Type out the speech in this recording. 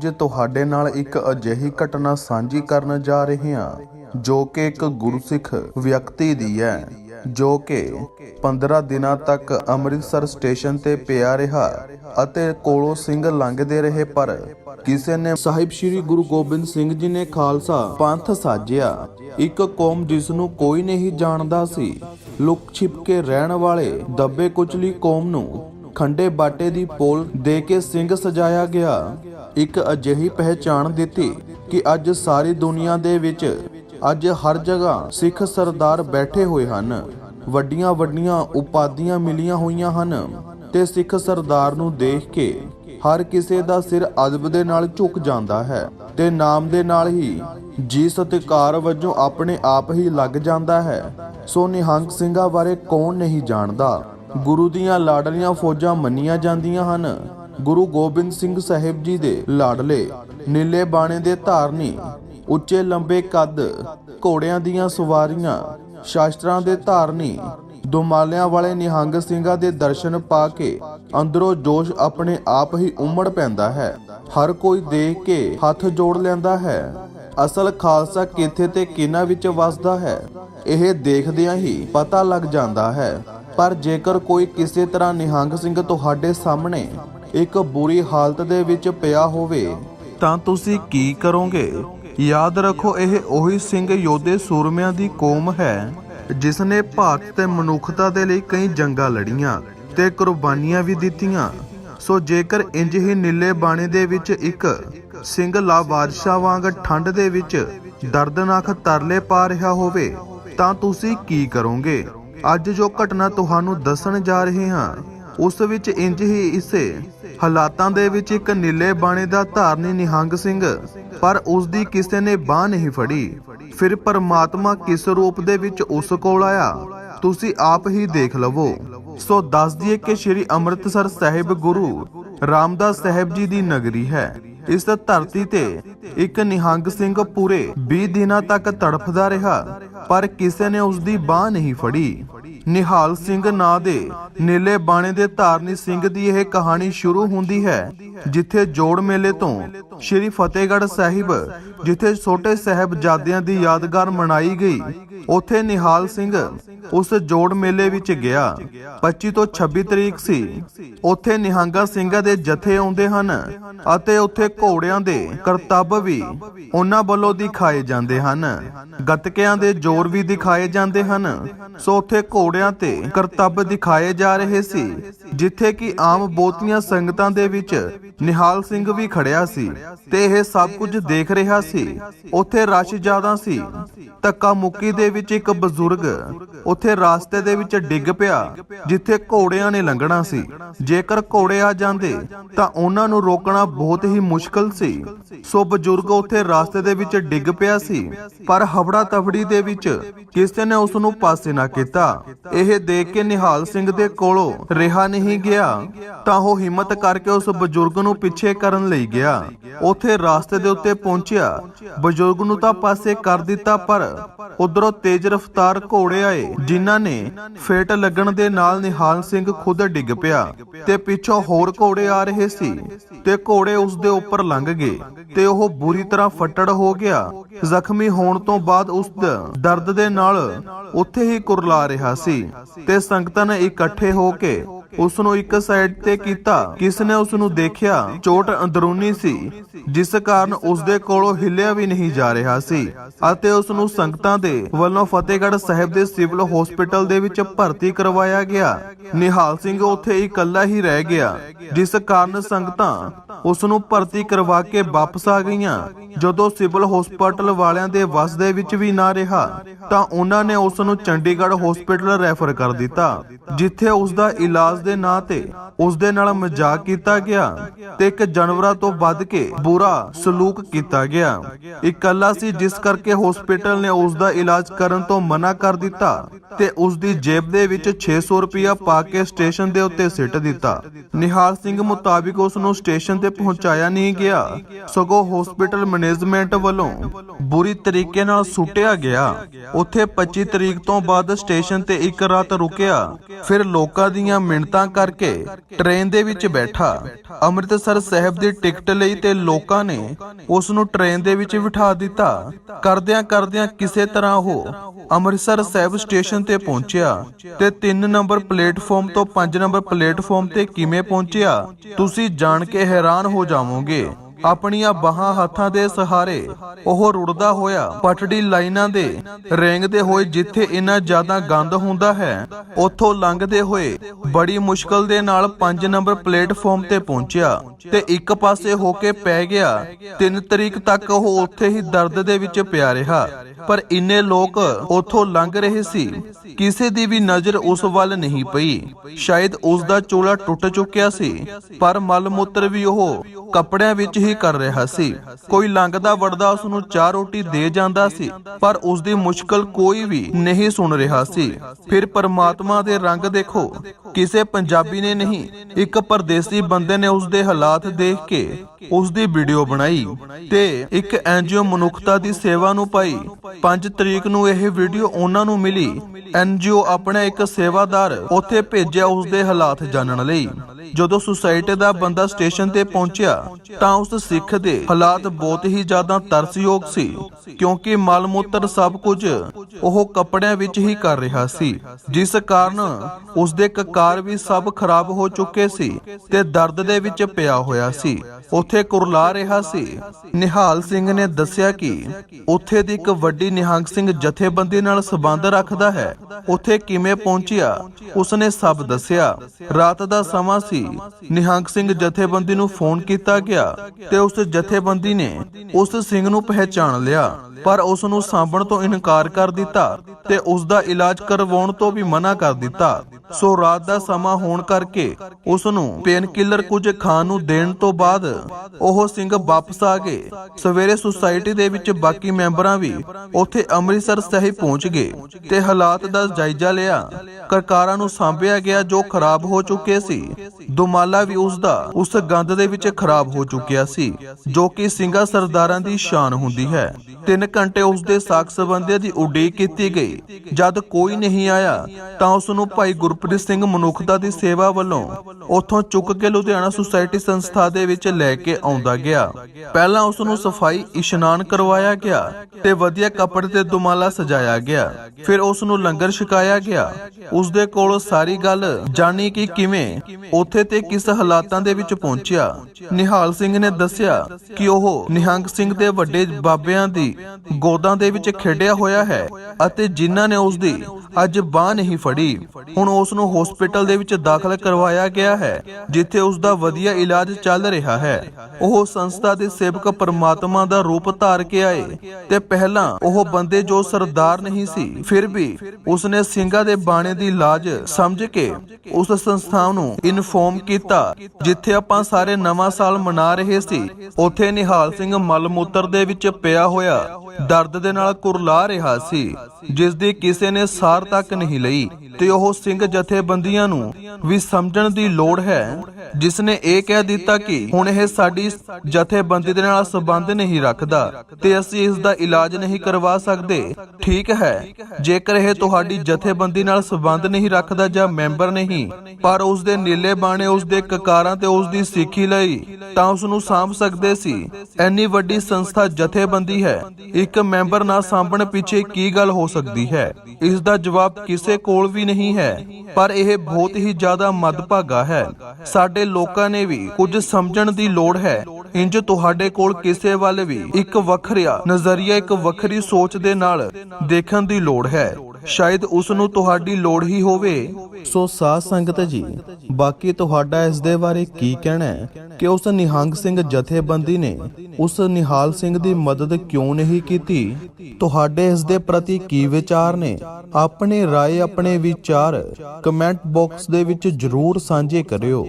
ਅੱਜ ਤੁਹਾਡੇ ਨਾਲ ਇੱਕ ਅਜਿਹੀ ਘਟਨਾ ਸਾਂਝੀ ਕਰਨ ਜਾ ਰਹੇ ਹਾਂ, ਜੋ ਕਿ ਇੱਕ ਗੁਰਸਿੱਖ ਵਿਅਕਤੀ ਦੀ ਹੈ, ਜੋ ਕਿ 15 ਦਿਨਾਂ ਤੱਕ ਅੰਮ੍ਰਿਤਸਰ ਸਟੇਸ਼ਨ ਤੇ ਪਿਆ ਰਿਹਾ ਅਤੇ ਕੋਲੋਂ ਸਿੰਘ ਲੰਘਦੇ ਰਹੇ, ਪਰ ਕਿਸੇ ਨੇ ਸਾਹਿਬ ਸ੍ਰੀ ਗੁਰੂ ਗੋਬਿੰਦ ਸਿੰਘ ਜੀ ਨੇ ਖਾਲਸਾ ਪੰਥ ਸਾਜਿਆ। ਇੱਕ ਕੌਮ ਜਿਸ ਨੂੰ ਕੋਈ ਨਹੀਂ ਜਾਣਦਾ ਸੀ, ਲੁਕ ਛਿਪ ਕੇ ਰਹਿਣ ਵਾਲੇ ਦੱਬੇ ਕੁਚਲੀ ਕੌਮ ਨੂੰ ਖੰਡੇ ਬਾਟੇ ਦੀ ਪੋਲ ਦੇ ਕੇ ਸਿੰਘ ਸਜਾਇਆ ਗਿਆ। ਇੱਕ ਅਜਿਹੀ ਪਹਿਚਾਣ ਦਿੱਤੀ ਕਿ ਅੱਜ ਸਾਰੀ ਦੁਨੀਆ ਦੇ ਵਿੱਚ ਅੱਜ ਹਰ ਜਗ੍ਹਾ ਸਿੱਖ ਸਰਦਾਰ ਬੈਠੇ ਹੋਏ ਹਨ। ਵੱਡੀਆਂ ਵੱਡੀਆਂ ਉਪਾਧੀਆਂ ਮਿਲੀਆਂ ਹੋਈਆਂ ਹਨ ਤੇ ਸਿੱਖ ਸਰਦਾਰ ਨੂੰ ਦੇਖ ਕੇ ਹਰ ਕਿਸੇ ਦਾ ਸਿਰ ਅਦਬ ਦੇ ਨਾਲ ਝੁਕ ਜਾਂਦਾ ਹੈ ਤੇ ਨਾਮ ਦੇ ਨਾਲ ਹੀ ਜੀ ਸਤਿਕਾਰ ਵਜੋਂ ਆਪਣੇ ਆਪ ਹੀ ਲੱਗ ਜਾਂਦਾ ਹੈ। ਸੋ ਨਿਹੰਗ ਸਿੰਘਾਂ ਬਾਰੇ ਕੌਣ ਨਹੀਂ ਜਾਣਦਾ? ਗੁਰੂ ਦੀਆਂ ਲਾਡਲੀਆਂ ਫੌਜਾਂ ਮੰਨੀਆਂ ਜਾਂਦੀਆਂ ਹਨ। ਗੁਰੂ ਗੋਬਿੰਦ ਸਿੰਘ ਸਾਹਿਬ ਜੀ ਦੇ ਲਾਡਲੇ, ਨੀਲੇ ਬਾਣੇ ਦੇ ਧਾਰਨੀ, ਉੱਚੇ ਲੰਬੇ ਕੱਦ, ਘੋੜਿਆਂ ਦੀਆਂ ਸਵਾਰੀਆਂ, ਸ਼ਾਸਤਰਾਂ ਦੇ ਧਾਰਨੀ, ਦੁਮਾਲਿਆਂ ਵਾਲੇ ਨਿਹੰਗ ਸਿੰਘਾਂ ਦੇ ਦਰਸ਼ਨ ਪਾ ਕੇ ਅੰਦਰੋਂ ਜੋਸ਼ ਆਪਣੇ ਆਪ ਹੀ ਉਮੜ ਪੈਂਦਾ ਹੈ। ਹਰ ਕੋਈ ਦੇਖ ਕੇ ਹੱਥ ਜੋੜ ਲੈਂਦਾ ਹੈ। ਅਸਲ ਖਾਲਸਾ ਕਿੱਥੇ ਤੇ ਕਿਹਨਾਂ ਵਿੱਚ ਵਸਦਾ ਹੈ, ਇਹ ਦੇਖਦਿਆਂ ਹੀ ਪਤਾ ਲੱਗ ਜਾਂਦਾ ਹੈ। ਪਰ ਜੇਕਰ ਕੋਈ ਕਿਸੇ ਤਰ੍ਹਾਂ ਨਿਹੰਗ ਸਿੰਘ ਤੁਹਾਡੇ ਸਾਹਮਣੇ ਇੱਕ ਬੁਰੀ ਹਾਲਤ ਦੇ ਵਿੱਚ ਪਿਆ ਹੋਵੇ। ਤਾਂ ਤੁਸੀਂ ਕੀ ਕਰੋਗੇ? ਯਾਦ ਰੱਖੋ, ਇਹ ਉਹੀ ਸਿੰਘ ਯੋਧੇ ਸੂਰਮਿਆਂ ਦੀ ਕੌਮ ਹੈ ਜਿਸ ਨੇ ਭਾਰਤ ਤੇ ਮਨੁੱਖਤਾ ਦੇ ਲਈ ਕਈ ਜੰਗਾਂ ਲੜੀਆਂ ਤੇ ਕੁਰਬਾਨੀਆਂ ਵੀ ਦਿੱਤੀਆਂ। ਸੋ ਜੇਕਰ ਇੰਜ ਹੀ ਨੀਲੇ ਬਾਣੇ ਦੇ ਵਿੱਚ ਇੱਕ ਸਿੰਘ ਲਾਵਾਰਸ਼ਾ ਵਾਂਗ ਠੰਡ ਦੇ ਵਿੱਚ ਦਰਦਨਾਕ ਤਰਲੇ ਪਾ ਰਿਹਾ ਹੋਵੇ, ਤਾਂ ਤੁਸੀਂ ਕੀ ਕਰੋਗੇ? ਅੱਜ ਜੋ ਘਟਨਾ ਤੁਹਾਨੂੰ ਦੱਸਣ ਜਾ ਰਹੇ ਹਾਂ, ਉਸ ਵਿੱਚ ਇੰਜ ਹੀ ਇਸੇ ਹਾਲਾਤਾਂ ਦੇ ਵਿੱਚ ਇੱਕ ਨੀਲੇ ਬਾਣੇ ਦਾ ਧਾਰਨੀ ਨਿਹੰਗ ਸਿੰਘ, ਪਰ ਉਸ ਦੀ ਕਿਸੇ ਨੇ ਬਾਹ ਨਹੀਂ ਫੜੀ। ਫਿਰ ਪਰਮਾਤਮਾ ਕਿਸ ਰੂਪ ਦੇ ਵਿੱਚ ਉਸ ਕੋਲ ਆਇਆ? ਤੁਸੀਂ ਆਪ ਹੀ ਦੇਖ ਲਵੋ। ਸੋ ਦੱਸ ਦਈਏ ਕਿ ਸ੍ਰੀ ਅੰਮ੍ਰਿਤਸਰ ਸਾਹਿਬ ਗੁਰੂ ਰਾਮਦਾਸ ਸਾਹਿਬ ਜੀ ਦੀ ਨਗਰੀ ਹੈ। ਇਸ ਧਰਤੀ ਤੇ ਇੱਕ ਨਿਹੰਗ ਸਿੰਘ ਪੂਰੇ 20 ਦਿਨਾਂ ਤੱਕ ਤੜਫਦਾ ਰਿਹਾ, ਪਰ ਕਿਸੇ ਨੇ ਉਸ ਦੀ ਬਾਹ ਨਹੀਂ ਫੜੀ। ਨਿਹਾਲ ਸਿੰਘ ਨਾਂ ਦੇ ਨੀਲੇ ਬਾਣੇ ਦੇ ਧਾਰਨੀ ਸਿੰਘ ਦੀ ਇਹ ਕਹਾਣੀ ਸ਼ੁਰੂ ਹੁੰਦੀ ਹੈ। ਜਿੱਥੇ ਜੋੜ ਮੇਲੇ ਤੋਂ ਸ਼੍ਰੀ ਫਤਿਹਗੜ੍ਹ ਸਾਹਿਬ, ਜਿੱਥੇ ਛੋਟੇ ਸਾਹਿਬਜ਼ਾਦਿਆਂ ਦੀ ਯਾਦਗਾਰ ਮਨਾਈ ਗਈ, ਉੱਥੇ ਨਿਹਾਲ ਸਿੰਘ ਉਸ ਜੋੜ ਮੇਲੇ ਵਿੱਚ ਗਿਆ। 25 ਤੋਂ 26 ਤਰੀਕ ਸੀ। ਉੱਥੇ ਨਿਹੰਗਾ ਸਿੰਘਾਂ ਦੇ ਜਥੇ ਆਉਂਦੇ ਹਨ ਅਤੇ ਉੱਥੇ ਘੋੜਿਆਂ ਦੇ ਕਰਤੱਵ ਵੀ ਉਹਨਾਂ ਵੱਲੋਂ ਦਿਖਾਏ ਜਾਂਦੇ ਹਨ। ਗਤਕਿਆਂ ਦੇ ਜ਼ੋਰ ਵੀ ਦਿਖਾਏ ਜਾਂਦੇ ਹਨ। ਸੋ ਉੱਥੇ ਘੋੜਿਆਂ ਤੇ ਕਰਤੱਵ ਦਿਖਾਏ ਜਾ ਰਹੇ ਸੀ, ਜਿੱਥੇ ਕਿ ਆਮ ਬਹੁਤੀਆਂ ਸੰਗਤਾਂ ਦੇ ਵਿੱਚ ਨਿਹਾਲ ਸਿੰਘ ਵੀ ਖੜਿਆ ਸੀ ਤੇ ਇਹ ਸਭ ਕੁਝ ਦੇਖ ਰਿਹਾ ਸੀ। ਉੱਥੇ ਰਸ਼ ਜ਼ਿਆਦਾ ਸੀ। ਧੱਕਾ ਮੁੱਕੀ ਦੇ ਵਿੱਚ ਇੱਕ ਬਜ਼ੁਰਗ ਉੱਥੇ ਰਾਸਤੇ ਦੇ ਵਿੱਚ ਡਿੱਗ ਪਿਆ, ਜਿੱਥੇ ਘੋੜਿਆਂ ਨੇ ਲੰਘਣਾ ਸੀ। ਜੇਕਰ ਘੋੜੇ ਆ ਜਾਂਦੇ, ਤਾਂ ਉਹਨਾਂ ਨੂੰ ਰੋਕਣਾ ਬਹੁਤ ਹੀ ਮੁਸ਼ਕਲ ਸੀ। ਸੋ ਬਜ਼ੁਰਗ ਉੱਥੇ ਰਾਸਤੇ ਦੇ ਵਿੱਚ ਡਿੱਗ ਪਿਆ ਸੀ, ਪਰ ਹਵੜਾ ਤਫੜੀ ਦੇ ਵਿੱਚ ਕਿਸੇ ਨੇ ਉਸ ਨੂੰ ਪਾਸੇ ਨਾ ਕੀਤਾ। ਇਹ ਦੇਖ ਕੇ ਨਿਹਾਲ ਸਿੰਘ ਦੇ ਕੋਲੋਂ ਰਿਹਾ ਨਹੀਂ ਗਿਆ, ਤਾਂ ਉਹ ਹਿੰਮਤ ਕਰਕੇ ਉਸ ਬਜ਼ੁਰਗ ਨੂੰ ਪਿੱਛੇ ਕਰਨ ਲਈ ਗਿਆ। ਉੱਥੇ ਰਾਸਤੇ ਦੇ ਉੱਤੇ ਪਹੁੰਚਿਆ। ਬਜ਼ੁਰਗ ਨੂੰ ਤਾਂ ਪਾਸੇ ਕਰ ਦਿੱਤਾ, ਪਰ ਉਧਰੋਂ ਤੇਜ਼ ਰਫ਼ਤਾਰ ਘੋੜੇ ਆਏ, ਜਿਨ੍ਹਾਂ ਨੇ ਫੇਟ ਲੱਗਣ ਦੇ ਨਾਲ ਨਿਹਾਲ ਸਿੰਘ ਖੁਦ ਡਿੱਗ ਪਿਆ ਤੇ ਪਿੱਛੋਂ ਹੋਰ ਘੋੜੇ ਆ ਰਹੇ ਸੀ ਤੇ ਘੋੜੇ ਉਸ ਦੇ ਉੱਪਰ ਲੰਘ ਗਏ ਤੇ ਉਹ ਬੁਰੀ ਤਰ੍ਹਾਂ ਫੱਟੜ ਹੋ ਗਿਆ। ਜ਼ਖਮੀ ਹੋਣ ਤੋਂ ਬਾਅਦ ਉਸ ਦਰਦ ਦੇ ਨਾਲ ਉੱਥੇ ਹੀ ਕੁਰਲਾ ਰਿਹਾ ਸੀ ਤੇ ਸੰਗਤਾਂ ਨੇ ਇਕੱਠੇ ਹੋ ਕੇ ਉਸ ਨੂੰ ਇੱਕ ਸਾਈਡ ਤੇ ਕੀਤਾ। ਕਿਸ ਨੇ ਉਸ ਨੂੰ ਦੇਖਿਆ? ਚੋਟ ਅੰਦਰੂਨੀ ਸੀ, ਜਿਸ ਕਾਰਨ ਉਸ ਦੇ ਕੋਲੋਂ ਹਿੱਲਿਆ ਵੀ ਨਹੀਂ ਜਾ ਰਿਹਾ ਸੀ ਅਤੇ ਉਸ ਨੂੰ ਸੰਗਤਾਂ ਦੇ ਵੱਲੋਂ ਫਤਿਹਗੜ੍ਹ ਸਾਹਿਬ ਦੇ ਸਿਵਲ ਹਸਪੀਟਲ ਦੇ ਵਿੱਚ ਭਰਤੀ ਕਰਵਾਇਆ ਗਿਆ। ਨਿਹਾਲ ਸਿੰਘ ਉੱਥੇ ਇਕੱਲਾ ਹੀ ਰਹਿ ਗਿਆ, ਜਿਸ ਕਾਰਨ ਸੰਗਤਾਂ ਉਸ ਨੂੰ ਭਰਤੀ ਕਰਵਾ ਕੇ ਵਾਪਸ ਆ ਗਈਆਂ। ਜਦੋਂ ਸਿਵਲ ਹਸਪੀਟਲ ਵਾਲਿਆਂ ਦੇ ਵਸ ਦੇ ਵਿੱਚ ਵੀ ਨਾ ਰਿਹਾ, ਤਾਂ ਉਹਨਾਂ ਨੇ ਉਸ ਨੂੰ ਚੰਡੀਗੜ੍ਹ ਹਸਪੀਟਲ ਰੈਫਰ ਕਰ ਦਿੱਤਾ, ਜਿੱਥੇ ਉਸ ਦਾ ਇਲਾਜ ਦੇ ਨਾਂ ਤੇ ਉਸ ਦੇ ਨਾਲ ਮਜ਼ਾਕ ਕੀਤਾ ਗਿਆ ਤੇ ਇੱਕ ਜਾਨਵਰਾਂ ਤੋਂ ਵੱਧ ਕੇ ਬੁਰਾ ਸਲੂਕ ਕੀਤਾ ਗਿਆ। ਇਕੱਲਾ ਸੀ, ਜਿਸ ਕਰਕੇ ਹਸਪੀਟਲ ਨੇ ਉਸ ਦਾ ਇਲਾਜ ਕਰਨ ਤੋਂ ਮਨਾ ਕਰ ਦਿੱਤਾ ਤੇ ਉਸ ਦੀ ਜੇਬ ਦੇ ਵਿੱਚ 600 ਰੁਪਇਆ ਪਾ ਕੇ ਸਟੇਸ਼ਨ ਦੇ ਉੱਤੇ ਸਿੱਟ ਦਿੱਤਾ। ਨਿਹਾਲ ਸਿੰਘ ਮੁਤਾਬਿਕ ਉਸ ਨੂੰ ਸਟੇਸ਼ਨ ਤੇ ਪਹੁੰਚਾਇਆ ਨਹੀਂ ਗਿਆ। ਸਗੋਂ ਹਸਪੀਟਲ ਮੈਨੇਜਮੈਂਟ ਵੱਲੋਂ ਬੁਰੀ ਤਰੀਕੇ ਨਾਲ ਸੁੱਟਿਆ ਗਿਆ। ਉੱਥੇ 25 ਤਰੀਕ ਤੋਂ ਬਾਅਦ ਸਟੇਸ਼ਨ ਤੇ ਇੱਕ ਰਾਤ ਰੁਕਿਆ। ਫਿਰ ਲੋਕਾਂ ਦੀਆਂ ਮਿਹਨਤਾਂ ਕਰਕੇ ਟ੍ਰੇਨ ਦੇ ਵਿੱਚ ਬੈਠਾ। ਅੰਮ੍ਰਿਤਸਰ ਸਾਹਿਬ ਦੀ ਟਿਕਟ ਲਈ ਤੇ ਲੋਕਾਂ ਨੇ ਉਸ ਨੂੰ ਟ੍ਰੇਨ ਦੇ ਵਿੱਚ ਬਿਠਾ ਦਿੱਤਾ। ਕਰਦਿਆਂ ਕਰਦਿਆਂ ਕਿਸੇ ਤਰ੍ਹਾਂ ਉਹ ਅੰਮ੍ਰਿਤਸਰ ਸਾਹਿਬ ਸਟੇਸ਼ਨ ਤੇ ਪਹੁੰਚਿਆ ਤੇ 3 ਨੰਬਰ ਪਲੇਟਫਾਰਮ ਤੋਂ 5 ਨੰਬਰ ਪਲੇਟਫਾਰਮ ਤੇ ਕਿਵੇਂ ਪਹੁੰਚਿਆ ਤੁਸੀਂ ਜਾਣ ਕੇ ਹੈਰਾਨ ਹੋ ਜਾਵੋਗੇ। ਆਪਣੀਆਂ ਬਾਹਾਂ ਹੱਥਾਂ ਦੇ ਸਹਾਰੇ ਉਹ ਰੁੜਦਾ ਹੋਇਆ ਪਟੜੀ ਲਾਈਨਾਂ ਦੇ ਰੇਂਗਦੇ ਹੋਏ ਜਿੱਥੇ ਇੰਨਾ ਜ਼ਿਆਦਾ ਗੰਦ ਹੁੰਦਾ ਹੈ, ਉੱਥੋਂ ਲੰਘਦੇ ਹੋਏ ਬੜੀ ਮੁਸ਼ਕਲ ਦੇ ਨਾਲ 5 ਨੰਬਰ ਪਲੇਟਫਾਰਮ ਤੇ ਪਹੁੰਚਿਆ ਤੇ ਇੱਕ ਪਾਸੇ ਹੋ ਕੇ ਪੈ ਗਿਆ। 3 ਤਰੀਕ ਤੱਕ ਉਹ ਉੱਥੇ ਹੀ ਦਰਦ ਦੇ ਵਿੱਚ ਪਿਆ ਰਿਹਾ। ਪਰ ਇੰਨੇ ਲੋਕ ਉੱਥੋਂ ਲੰਘ ਰਹੇ ਸੀ, ਕਿਸੇ ਦੀ ਵੀ ਨਜ਼ਰ ਉਸ ਵੱਲ ਨਹੀਂ ਪਈ। ਸ਼ਾਇਦ ਉਸ ਦਾ ਚੋਲਾ ਟੁੱਟ ਚੁੱਕਿਆ ਸੀ, ਪਰ ਮਲ ਮੂਤਰ ਵੀ ਉਹ ਕੱਪੜਿਆਂ ਵਿੱਚ ਹੀ ਕਰ ਰਿਹਾ ਸੀ। ਕੋਈ ਲੰਘਦਾ ਵੜਦਾ ਉਸ ਨੂੰ ਚਾਹ ਰੋਟੀ ਦੇ ਜਾਂਦਾ ਸੀ, ਪਰ ਉਸ ਦੀ ਮੁਸ਼ਕਲ ਕੋਈ ਵੀ ਨਹੀਂ ਸੁਣ ਰਿਹਾ ਸੀ। ਫਿਰ ਪਰਮਾਤਮਾ ਦੇ ਰੰਗ ਦੇਖੋ। ਕਿਸੇ ਪੰਜਾਬੀ ਨੇ ਨਹੀਂ, ਇੱਕ ਪਰਦੇਸੀ ਬੰਦੇ ਨੇ ਉਸ ਦੇ ਹਾਲਾਤ ਦੇਖ ਕੇ ਉਸ ਦੀ ਵੀਡੀਓ ਬਣਾਈ ਤੇ ਇੱਕ ਐਨਜੀਓ ਮਨੁੱਖਤਾ ਦੀ ਸੇਵਾ ਨੂੰ ਪਾਈ। 5 ਤਰੀਕ ਨੂੰ ਇਹ ਵੀਡੀਓ ਉਹਨਾਂ ਨੂੰ ਮਿਲੀ। ਐਨਜੀਓ ਆਪਣਾ ਇੱਕ ਸੇਵਾਦਾਰ ਉੱਥੇ ਭੇਜਿਆ ਉਸ ਦੇ ਹਾਲਾਤ ਜਾਣਨ ਲਈ। ਜਦੋਂ ਸੁਸਾਇਟੀ ਦਾ ਬੰਦਾ ਸਟੇਸ਼ਨ ਤੇ ਪਹੁੰਚਿਆ ਤਾਂ ਉਸ ਸਿੱਖ ਦੇ ਹਾਲਾਤ ਬਹੁਤ ਹੀ ਜ਼ਿਆਦਾ ਤਰਸਯੋਗ ਸੀ, ਕਿਉਂਕਿ ਮਲ ਮੂਤਰ ਸਭ ਕੁਝ ਉਹ ਕੱਪੜਿਆਂ ਵਿੱਚ ਹੀ ਕਰ ਰਿਹਾ ਸੀ, ਜਿਸ ਕਾਰਨ ਉਸ ਦੇ ਕਕਾਰ ਵੀ ਸਭ ਖਰਾਬ ਹੋ ਚੁੱਕੇ ਸੀ ਤੇ ਦਰਦ ਦੇ ਵਿੱਚ ਪਿਆ ਹੋਇਆ ਸੀ। ਉੱਥੇ ਕੁਰਲਾ ਰਿਹਾ ਸੀ। ਨਿਹਾਲ ਸਿੰਘ ਨੇ ਦੱਸਿਆ ਕਿ ਉੱਥੇ ਦੀ ਇੱਕ ਵੱਡੀ ਨਿਹੰਗ ਸਿੰਘ ਜਥੇਬੰਦੀ ਨਾਲ ਸੰਬੰਧ ਰੱਖਦਾ ਹੈ। ਉੱਥੇ ਕਿਵੇਂ ਪਹੁੰਚਿਆ, ਉਸਨੇ ਸਭ ਦੱਸਿਆ। ਰਾਤ ਦਾ ਸਮਾਂ ਸੀ। ਨਿਹੰਗ ਸਿੰਘ ਜਥੇਬੰਦੀ ਨੂੰ ਫੋਨ ਕੀਤਾ ਗਿਆ। ਤੇ ਉਸ ਜਥੇਬੰਦੀ ਨੇ ਉਸ ਸਿੰਘ ਨੂੰ ਪਹਿਚਾਣ ਲਿਆ, ਪਰ ਉਸ ਨੂੰ ਸਾਂਭਣ ਤੋਂ ਇਨਕਾਰ ਕਰ ਦਿੱਤਾ ਤੇ ਉਸ ਦਾ ਇਲਾਜ ਕਰਵਾਉਣ ਤੋਂ ਵੀ ਮਨਾ ਕਰ ਦਿੱਤਾ। ਸੋ ਰਾਤ ਦਾ ਸਮਾਂ ਹੋਣ ਕਰਕੇ ਉਸ ਨੂੰ ਪੇਨ ਕਿਲਰ ਕੁਝ ਖਾਣ ਨੂੰ ਦੇਣ ਤੋਂ ਬਾਅਦ ਉਹ ਸਿੰਘ ਵਾਪਸ ਆ ਗਏ। ਸਵੇਰੇ ਸੁਸਾਇਟੀ ਦੇ ਵਿੱਚ ਬਾਕੀ ਮੈਂਬਰਾਂ ਵੀ ਉੱਥੇ ਅੰਮ੍ਰਿਤਸਰ ਸਾਹਿਬ ਪਹੁੰਚ ਗਏ ਤੇ ਹਾਲਾਤ ਦਾ ਜਾਇਜ਼ਾ ਲਿਆ। ਕਰਕਾਰਾਂ ਨੂੰ ਸਾਂਭਿਆ ਗਿਆ ਜੋ ਖਰਾਬ ਹੋ ਚੁੱਕੇ ਸੀ। ਦੁਮਾਲਾ ਵੀ ਉਸ ਦਾ ਉਸ ਗੰਦ ਦੇ ਵਿੱਚ ਖਰਾਬ ਹੋ ਚੁੱਕਿਆ ਸੀ, ਜੋ ਕਿ ਸਿੰਘਾਂ ਸਰਦਾਰਾਂ ਦੀ ਸ਼ਾਨ ਹੁੰਦੀ ਹੈ। 3 ਘੰਟੇ ਉਸ ਦੇ ਸਾਖ ਸੰਬੰਧੀਆਂ ਦੀ ਉਡੀਕ ਕੀਤੀ ਗਈ। ਜਦ ਕੋਈ ਨਹੀਂ ਆਇਆ ਤਾਂ ਉਸ ਨੂੰ ਭਾਈ ਗੁਰਪ੍ਰੀਤ ਸਿੰਘ ਮਨੁੱਖਤਾ ਦੀ ਸੇਵਾ ਵੱਲੋਂ ਉੱਥੋਂ ਚੁੱਕ ਕੇ ਲੁਧਿਆਣਾ ਸੁਸਾਇਟੀ ਸੰਸਥਾ ਦੇ ਵਿੱਚ ਲੈ ਕੇ ਆਉਂਦਾ ਗਿਆ। ਪਹਿਲਾਂ ਉਸ ਨੂੰ ਸਫ਼ਾਈ ਇਸ਼ਨਾਨ ਕਰਵਾਇਆ ਗਿਆ ਤੇ ਵਧੀਆ ਕੱਪੜੇ ਤੇ ਦੁਮਾਲਾ ਸਜਾਇਆ ਗਿਆ। ਫਿਰ ਉਸ ਨੂੰ ਲੰਗਰ ਛਕਾਇਆ ਗਿਆ। ਉਸ ਦੇ ਕੋਲੋਂ ਸਾਰੀ ਗੱਲ ਜਾਣੀ ਕਿ ਕਿਵੇਂ ਉੱਥੇ ਤੇ ਕਿਸ ਹਾਲਾਤਾਂ ਦੇ ਵਿੱਚ ਪਹੁੰਚਿਆ। ਨਿਹਾਲ ਸਿੰਘ ਨੇ ਦੱਸਿਆ ਕਿ ਉਹ ਨਿਹੰਗ ਸਿੰਘ ਦੇ ਵੱਡੇ ਬਾਬਿਆਂ ਦੀ ਗੋਦਾਂ ਦੇ ਵਿੱਚ ਖੇਡਿਆ ਹੋਇਆ ਹੈ ਅਤੇ ਜਿਨ੍ਹਾਂ ਨੇ ਉਸ ਦੀ ਅੱਜ ਬਾਹ ਨਹੀਂ ਫੜੀ। ਹੁਣ ਉਸ ਨੂੰ ਹਸਪੀਟਲ ਦੇ ਵਿੱਚ ਦਾਖਲ ਕਰਵਾਇਆ ਗਿਆ ਹੈ, ਜਿੱਥੇ ਉਸ ਦਾ ਵਧੀਆ ਇਲਾਜ ਚੱਲ ਰਿਹਾ ਹੈ। ਉਹ ਸੰਸਥਾ ਦੇ ਸੇਵਕ ਪਰਮਾਤਮਾ ਦਾ ਰੂਪ ਧਾਰ ਕੇ ਆਏ ਤੇ ਪਹਿਲਾਂ ਉਹ ਬੰਦੇ ਜੋ ਸਰਦਾਰ ਨਹੀਂ ਸੀ, ਫਿਰ ਵੀ ਉਸਨੇ ਸਿੰਘਾਂ ਦੇ ਬਾਣੇ ਦੀ ਲਾਜ ਸਮਝ ਕੇ ਉਸ ਸੰਸਥਾ ਨੂੰ ਇਨਫੋਰਮ ਕੀਤਾ, ਜਿੱਥੇ ਆਪਾਂ ਸਾਰੇ ਨਵਾਂ ਸਾਲ ਮਨਾ ਰਹੇ ਸੀ। ਉੱਥੇ ਨਿਹਾਲ ਸਿੰਘ ਮਲਮੂਤਰ ਦੇ ਵਿੱਚ ਪਿਆ ਹੋਇਆ ਦਰਦ ਦੇ ਨਾਲ ਕੁਰਲਾ ਰਿਹਾ ਸੀ ਜਿਸ ਦੀ ਕਿਸੇ ਨੇ ਸਾਰ ਤੱਕ ਨਹੀਂ ਲਈ ਤੇ ਉਹ ਸਿੰਘ ਜਥੇਬੰਦੀਆਂ ਨੂੰ ਵੀ ਸਮਝਣ ਦੀ ਲੋੜ ਹੈ ਜਿਸ ਨੇ ਇਹ ਕਹਿ ਦਿੱਤਾ ਕਿ ਹੁਣ ਇਹ ਸਾਡੀ ਜਥੇਬੰਦੀ ਦੇ ਨਾਲ ਸੰਬੰਧ ਨਹੀਂ ਰੱਖਦਾ ਤੇ ਅਸੀਂ ਇਸ ਦਾ ਇਲਾਜ ਨਹੀਂ ਕਰਵਾ ਸਕਦੇ। ਠੀਕ ਹੈ, ਜੇਕਰ ਇਹ ਤੁਹਾਡੀ ਜਥੇਬੰਦੀ ਨਾਲ ਸੰਬੰਧ ਨਹੀਂ ਰੱਖਦਾ ਜਾਂ ਮੈਂਬਰ ਨਹੀਂ, ਪਰ ਉਸ ਦੇ ਨੀਲੇ ਬਾਣੇ, ਉਸ ਦੇ ਕਕਾਰਾਂ ਤੇ ਉਸ ਦੀ ਸਿੱਖੀ ਲਈ ਤਾਂ ਉਸ ਨੂੰ ਸਾਂਭ ਸਕਦੇ ਸੀ। ਐਨੀ ਵੱਡੀ ਸੰਸਥਾ ਜਥੇਬੰਦੀ ਹੈ, ਇੱਕ ਮੈਂਬਰ ਨਾ ਸਾਂਭਣ ਪਿੱਛੇ ਕੀ ਗੱਲ ਹੋ ਸਕਦੀ ਹੈ? ਇਸ ਦਾ ਜਵਾਬ ਕਿਸੇ ਕੋਲ ਵੀ ਨਹੀਂ ਹੈ। ਪਰ ਇਹ ਬਹੁਤ ਹੀ ਜ਼ਿਆਦਾ ਮਦਭਾਗਾ ਹੈ। ਸਾਡੇ ਲੋਕਾਂ ਨੇ ਵੀ ਕੁਝ ਸਮਝਣ ਦੀ ਲੋੜ ਹੈ। ਇੰਜ ਤੁਹਾਡੇ ਕੋਲ ਕਿਸੇ ਵੱਲ ਵੀ ਇੱਕ ਵੱਖਰਿਆ ਨਜ਼ਰੀਆ, ਇੱਕ ਵੱਖਰੀ ਸੋਚ ਦੇ ਨਾਲ ਦੇਖਣ ਦੀ ਲੋੜ ਹੈ। ਸ਼ਾਇਦ ਉਸ ਨੂੰ ਤੁਹਾਡੀ ਲੋੜ ਹੀ ਹੋਵੇ। ਸੋ ਸਾਧ ਸੰਗਤ ਜੀ, ਬਾਕੀ ਤੁਹਾਡਾ ਇਸ ਦੇ ਬਾਰੇ ਕੀ ਕਹਿਣਾ ਹੈ ਕਿ ਉਸ ਨਿਹੰਗ ਸਿੰਘ ਜਥੇਬੰਦੀ ਨੇ ਉਸ ਨਿਹਾਲ ਸਿੰਘ ਦੀ ਮਦਦ ਕਿਉਂ ਨਹੀਂ ਕੀਤੀ? ਤੁਹਾਡੇ ਇਸ ਦੇ ਪ੍ਰਤੀ ਕੀ ਵਿਚਾਰ ਨੇ? ਆਪਣੇ ਰਾਏ, ਆਪਣੇ ਵਿਚਾਰ ਕਮੈਂਟ ਬਾਕਸ ਦੇ ਵਿੱਚ ਜਰੂਰ ਸਾਂਝੇ ਕਰਿਓ।